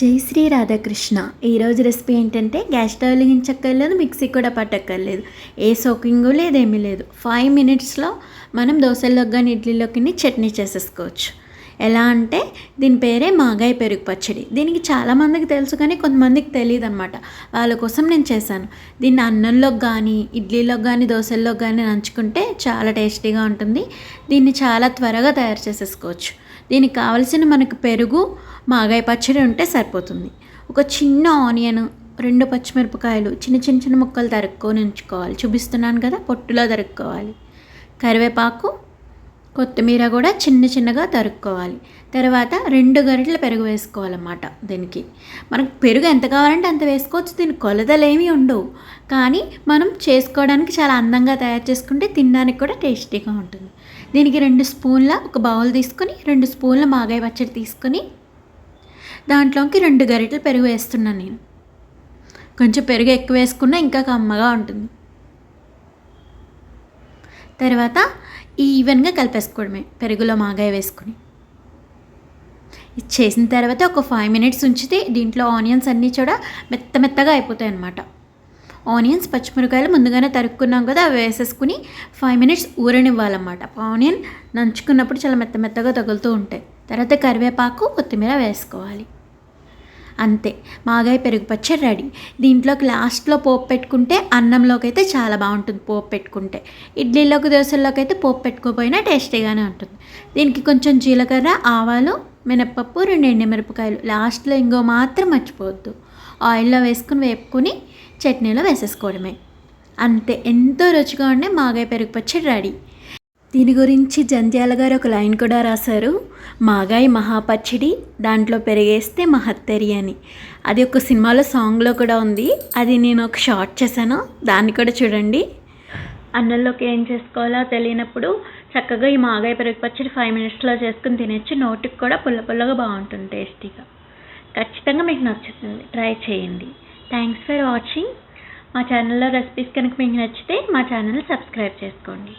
జై శ్రీ రాధాకృష్ణ. ఈరోజు రెసిపీ ఏంటంటే గ్యాస్ స్టవ్ వెలిగించక్కర్లేదు మిక్సీ కూడా పట్టక్కర్లేదు. ఏ సోకింగ్ లేదు ఏమీ లేదు. ఫైవ్ మినిట్స్లో మనం దోశల్లోకి కానీ ఇడ్లీలోకి చట్నీ చేసేసుకోవచ్చు. ఎలా అంటే దీని పేరే మాగాయ పెరుగు పచ్చడి. దీనికి చాలామందికి తెలుసు కానీ కొంతమందికి తెలియదు అనమాట వాళ్ళ కోసం నేను చేశాను. దీన్ని అన్నంలోకి కానీ ఇడ్లీలోకి కానీ దోశల్లోకి కానీ నంచుకుంటే చాలా టేస్టీగా ఉంటుంది. దీన్ని చాలా త్వరగా తయారు చేసేసుకోవచ్చు. దీనికి కావలసిన మనకు పెరుగు మాగాయ పచ్చడి ఉంటే సరిపోతుంది. ఒక చిన్న ఆనియన్ రెండు పచ్చిమిరపకాయలు చిన్న చిన్న చిన్న ముక్కలు తరుక్కొని ఉంచుకోవాలి. చూపిస్తున్నాను కదా పొట్టులో తరుక్కోవాలి. కరివేపాకు కొత్తిమీర కూడా చిన్న చిన్నగా తరుక్కోవాలి. తర్వాత రెండు గరిటెలు పెరుగు వేసుకోవాలన్నమాట దీనికి. మనకు పెరుగు ఎంత కావాలంటే అంత వేసుకోవచ్చు. దీని కొలతలు ఏమీ ఉండవు. కానీ మనం చేసుకోవడానికి చాలా అందంగా తయారు చేసుకుంటే తినడానికి కూడా టేస్టీగా ఉంటుంది. దీనికి రెండు స్పూన్ల ఒక బౌల్ తీసుకొని రెండు స్పూన్ల మాగాయ పచ్చడి తీసుకొని దాంట్లోకి రెండు గరిటెలు పెరుగు వేస్తున్నాను నేను. కొంచెం పెరుగు ఎక్కువ వేసుకున్నా ఇంకా కమ్మగా ఉంటుంది. తర్వాత ఈవెన్గా కలిపేసుకోవడమే. పెరుగులో మాగాయ వేసుకుని. ఇది చేసిన తర్వాత ఒక ఫైవ్ మినిట్స్ ఉంచితే దీంట్లో ఆనియన్స్ అన్నీ కూడా మెత్త మెత్తగా అయిపోతాయి అన్నమాట ఆనియన్స్ పచ్చిమిరకాయలు ముందుగానే తరుక్కున్నాం కదా అవి వేసేసుకుని ఫైవ్ మినిట్స్ ఊరనివ్వాలన్నమాట. ఆనియన్ నంచుకున్నప్పుడు చాలా మెత్త మెత్తగా తగులుతూ ఉంటాయి. తర్వాత కరివేపాకు కొత్తిమీర వేసుకోవాలి. అంతే. మాగాయ పెరుగు పచ్చడి రెడీ. దీంట్లోకి లాస్ట్లో పోపు పెట్టుకుంటే అన్నంలోకి అయితే చాలా బాగుంటుంది పోపు పెట్టుకుంటే. ఇడ్లీలోకి దోశల్లోకి అయితే పోపు పెట్టుకోపోయినా టేస్టీగానే ఉంటుంది. దీనికి కొంచెం జీలకర్ర ఆవాలు మినప్పప్పు రెండు ఎండుమిరపకాయలు. లాస్ట్లో ఇంకో మాత్రం మర్చిపోవద్దు. ఆయిల్లో వేసుకుని వేపుకొని చట్నీలో వేసేసుకోవడమే. అంతే. ఎంతో రుచిగా ఉండే మాగాయ పెరుగు పచ్చడి రెడీ. దీని గురించి జంధ్యాల గారు ఒక లైన్ కూడా రాశారు. మాగాయి మహాపచ్చడి దాంట్లో పెరిగేస్తే మహత్తరి అని. అది ఒక సినిమాలో సాంగ్లో కూడా ఉంది. అది నేను ఒక షార్ట్ చేశాను. దాన్ని కూడా చూడండి. అన్నంలోకి ఏం చేసుకోవాలో తెలియనప్పుడు చక్కగా ఈ మాగాయ పెరుగు పచ్చడి ఫైవ్ మినిట్స్లో చేసుకుని తినచ్చు. నోటికి కూడా పుల్ల పుల్లగా బాగుంటుంది టేస్టీగా. ఖచ్చితంగా మీకు నచ్చుతుంది. ట్రై చేయండి. Thanks for watching. మా ఛానల్లో రెసిపీస్ కనుక మీకు నచ్చితే మా ఛానల్ సబ్స్క్రైబ్ చేసుకోండి.